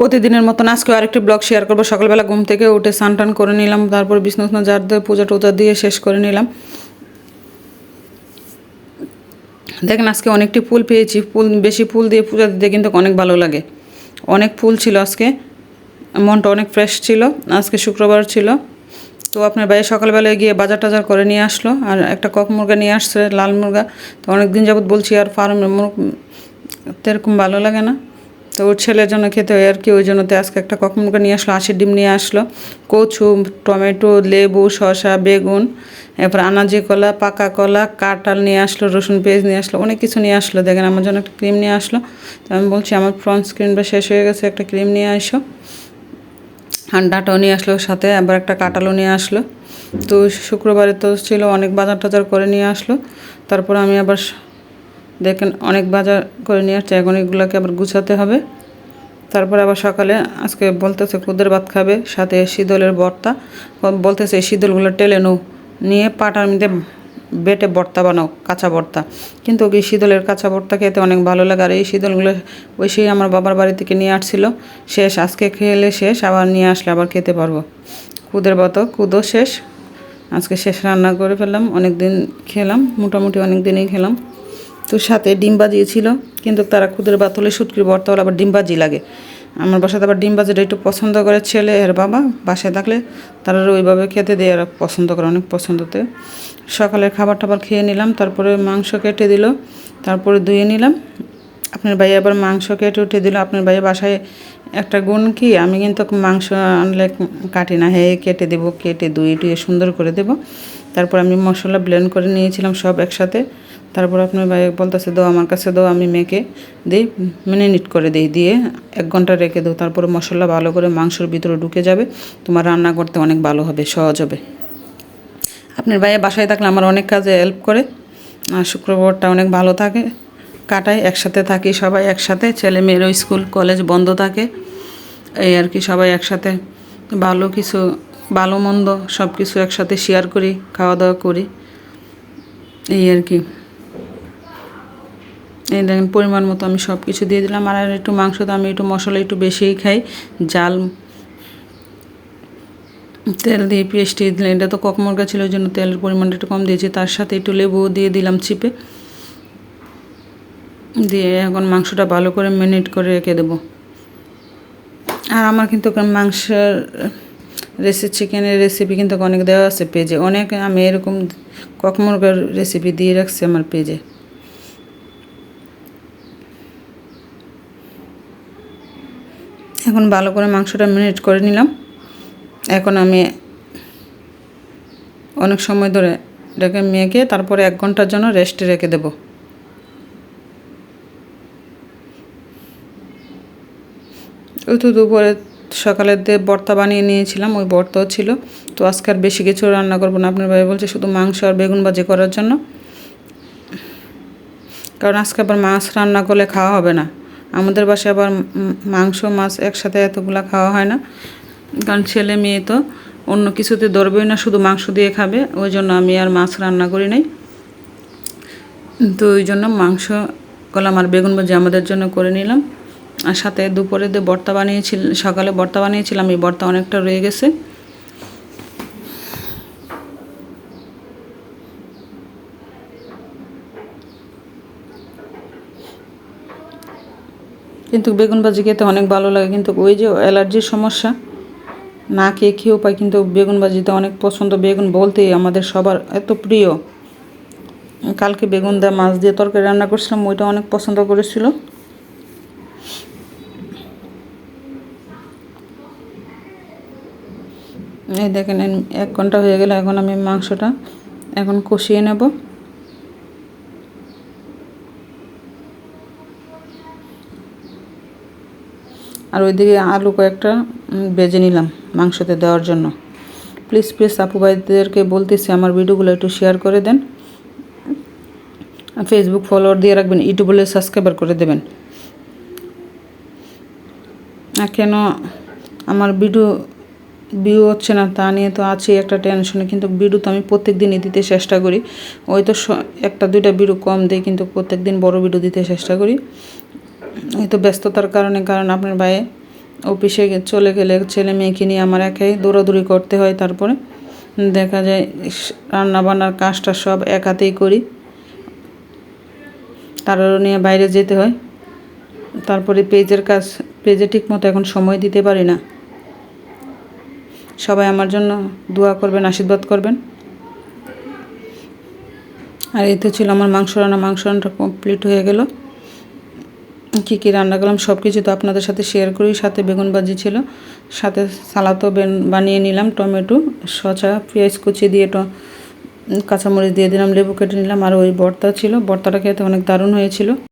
প্রতিদিনের মতন আজকে আরেকটি ব্লগ শেয়ার করব। সকালবেলা ঘুম থেকে উঠে স্নান টান করে নিলাম, তারপর বিষ্ণু জার দিয়ে পূজা টুজা দিয়ে শেষ করে নিলাম। দেখেন আজকে অনেকটি ফুল পেয়েছি। ফুল, বেশি ফুল দিয়ে পূজা দিতে কিন্তু অনেক ভালো লাগে। অনেক ফুল ছিল আজকে। মনটা অনেক ফ্রেশ ছিল। আজকে শুক্রবার ছিল। তো আপনার ভাই সকালবেলায় গিয়ে বাজার টাজার করে নিয়ে আসলো আর একটা কক মুরগা নিয়ে আসছে, লাল মুরগা। তো অনেক দিন যাবত বলছি, আর ফার্মের মুরগ তো এরকম ভালো লাগে না। তো ওর ছেলের জন্য খেতে হয় আর কি, ওই জন্য তো আজকে একটা কক মুরগা নিয়ে আসলো, আশির ডিম নিয়ে আসলো। কচু, টমেটো, লেবু, শসা, বেগুন, এরপর আনাজি কলা, পাকা কলা, কাঁঠাল নিয়ে আসলো, রসুন পেঁয়াজ নিয়ে আসলো, অনেক কিছু নিয়ে আসলো। দেখেন আমার জন্য একটা ক্রিম নিয়ে আসলো। তো আমি বলছি, আমার ফ্রন্ট স্ক্রিনটা শেষ হয়ে গেছে, একটা ক্রিম নিয়ে আসো। হান্ডাটাও নিয়ে আসলো সাথে, আবার একটা কাঁঠালও নিয়ে আসলো। তো শুক্রবারে তো ছিল, অনেক বাজার টাজার করে নিয়ে আসলো। তারপর আমি আবার দেখেন অনেক বাজার করে নিয়ে আসছে, এখন এগুলোকে আবার গুছাতে হবে। তারপর আবার সকালে আজকে বলতেছে কুদের ভাত খাবে, সাথে শীতলের বর্তা বলতেছে শীতলগুলো টেলে নো নিয়ে পাটার মধ্যে বেটে ভর্তা বানাও, কাঁচা ভর্তা। কিন্তু ওই শীতলের কাঁচা ভর্তা খেতে অনেক ভালো লাগে, আর এই শীতলগুলো ওই সেই আমার বাবার বাড়ি থেকে নিয়ে আসছিল। শেষ, আজকে খেলে শেষ, আবার নিয়ে আসলে আবার খেতে পারব। কুদের ভাত কুদো শেষ। আজকে শেষ রান্না করে ফেললাম অনেক দিন খেলাম, মোটামুটি অনেক দিনই খেলাম। তো সাথে ডিম বাজিয়েছিল, কিন্তু তারা খুদের ভাত হলে শুটকির ভর্তা হলে আবার ডিম বাজি লাগে। আমার বাসাতে আবার ডিম বাজিটা একটু পছন্দ করে ছেলে এর বাবা, বাসায় থাকলে তারা ওইভাবে খেতে দেয় আর পছন্দ করে অনেক পছন্দতে। সকালের খাবার টাবার খেয়ে নিলাম, তারপরে মাংস কেটে দিল, তারপরে ধুয়ে নিলাম। আপনার ভাই আবার মাংস কেটে উঠে দিল। আপনার ভাই বাসায় একটা গুণ কি? আমি কিন্তু মাংস আনলে কাটি না হ্যাঁ কেটে দেবো, কেটে ধুয়ে টুয়ে সুন্দর করে দেবো। তারপর আমি মশলা ব্লেন্ড করে নিয়েছিলাম সব একসাথে। তারপর আপনার ভাই বলতেছে, দাও, আমার কাছে দাও, আমি মেখে দিই মিনিট করে দিই, দিয়ে এক ঘণ্টা রেখে দাও, তারপরে মশলা ভালো করে মাংসের ভিতরে ঢুকে যাবে, তোমার রান্না করতে অনেক ভালো হবে, সহজ হবে। আপনার ভাইয়া বাসায় থাকলে আমার অনেক কাজে হেল্প করে। আর শুক্রবারটা অনেক ভালো থাকে কাটাই একসাথে থাকি সবাই একসাথে, ছেলে মেয়েরও স্কুল, কলেজ বন্ধ থাকে, এই আর কি সবাই একসাথে, ভালো কিছু, ভালো মন্দ সব কিছু একসাথে শেয়ার করি, খাওয়া দাওয়া করি, এই আর কি। দেখেন, পরিমাণ মতো আমি সব কিছু দিয়ে দিলাম। আর একটু মাংস তো আমি একটু মশলা একটু বেশিই খাই। জাল, তেল দিয়ে পেস্ট দিয়ে দিলাম। এটা তো কক মুরগা ছিল, ওই জন্য তেলের পরিমাণটা একটু কম দিয়েছি। তার সাথে একটু লেবু দিয়ে দিলাম চিপে। দিয়ে এখন মাংসটা ভালো করে মিনিট করে রেখে দেবো। আর আমার কিন্তু মাংসের রেসিপি চিকেনের রেসিপি কিন্তু অনেক দেওয়া আছে পেজে। অনেক আমি এরকম কক মুরগার রেসিপি দিয়ে রাখছি আমার পেজে। এখন ভালো করে মাংসটা মিনিট করে নিলাম। এখন আমি অনেক সময় ধরে এটাকে মেখে তারপরে এক ঘণ্টার জন্য রেস্টে রেখে দেব। ওই তো দুপুরে সকালের দিয়ে ভর্তা বানিয়ে নিয়েছিলাম, ওই ভর্তাও ছিল। তো আজকে আর বেশি কিছু রান্না করব না। আপনার ভাই বলছে শুধু মাংস আর বেগুন ভাজি করার জন্য। কারণ আজকে আবার মাছ রান্না করলে খাওয়া হবে না। আমাদের বাসায় আবার মাংস, মাছ একসাথে এতগুলা খাওয়া হয় না। কারণ ছেলে, মেয়ে তো অন্য কিছুতে ধরবেই না, শুধু মাংস দিয়ে খাবে। ওই জন্য আমি আর মাছ রান্না করি নাই। তো ওই জন্য মাংস, কলাম আর বেগুন ভাজি আমাদের জন্য করে নিলাম। আর সাথে দুপুরে দিয়ে বর্তা বানিয়েছিল, সকালে বর্তা বানিয়েছিলাম, এই বর্তা অনেকটা রয়ে গেছে। কিন্তু বেগুন ভাজি খেতে অনেক ভালো লাগে, কিন্তু ওই যে অ্যালার্জির সমস্যা, না খেয়ে খেয়েও পাই, কিন্তু বেগুন ভাজিতে অনেক পছন্দ বেগুন বলতেই আমাদের সবার এত প্রিয়। কালকে বেগুন দেওয়া মাছ দিয়ে তরকারি রান্না করছিলাম, ওইটা অনেক পছন্দ করেছিল। এই দেখেন, এক ঘণ্টা হয়ে গেলে, এখন আমি মাংসটা এখন কষিয়ে নেব। আর ওইদিকে আলু কয়েকটা বেজে নিলাম মাংসতে দেওয়ার জন্য। প্লিজ প্লিজ আপু ভাইদেরকে বলতেছি, আমার ভিডিওগুলো একটু শেয়ার করে দেন। ফেসবুক ফলোয়ার দিয়ে রাখবেন, ইউটিউবে সাবস্ক্রাইবার করে দেবেন। কেন আমার ভিডিও ভিউ হচ্ছে না, তা নিয়ে তো আছে একটা টেনশনে কিন্তু ভিডিও তো আমি প্রত্যেক দিনই দিতে চেষ্টা করি। ওই তো একটা দুইটা ভিডিও কম দিই, কিন্তু প্রত্যেক দিন বড় ভিডিও দিতে চেষ্টা করি। এই তো ব্যস্ততার কারণে, কারণ আপনার ভাই অফিসে চলে গেলে ছেলে মেয়েকে নিয়ে আমার একাই দৌড়াদৌড়ি করতে হয়। তারপরে দেখা যায় রান্না বান্নার কাজটা সব একাতেই করি। তারও নিয়ে বাইরে যেতে হয়। তারপরে পেজের কাজ, পেজে ঠিকমতো এখন সময় দিতে পারি না। সবাই আমার জন্য দোয়া করবেন, আশীর্বাদ করবেন। আর এই তো ছিল আমার মাংস রান্না। মাংস রান্নাটা কমপ্লিট হয়ে গেল। কী কী রান্না করলাম সব কিছু তো আপনাদের সাথে শেয়ার করি। সাথে বেগুন ভাজি ছিল, সাথে সালাদও বেন- বানিয়ে নিলাম, টমেটো সচা পেঁয়াজ কুচি দিয়ে ট কাঁচামরিচ দিয়ে দিলাম, লেবু কেটে নিলাম, আর ওই ভর্তা ছিল। ভর্তাটা খেতে অনেক দারুণ হয়েছিল।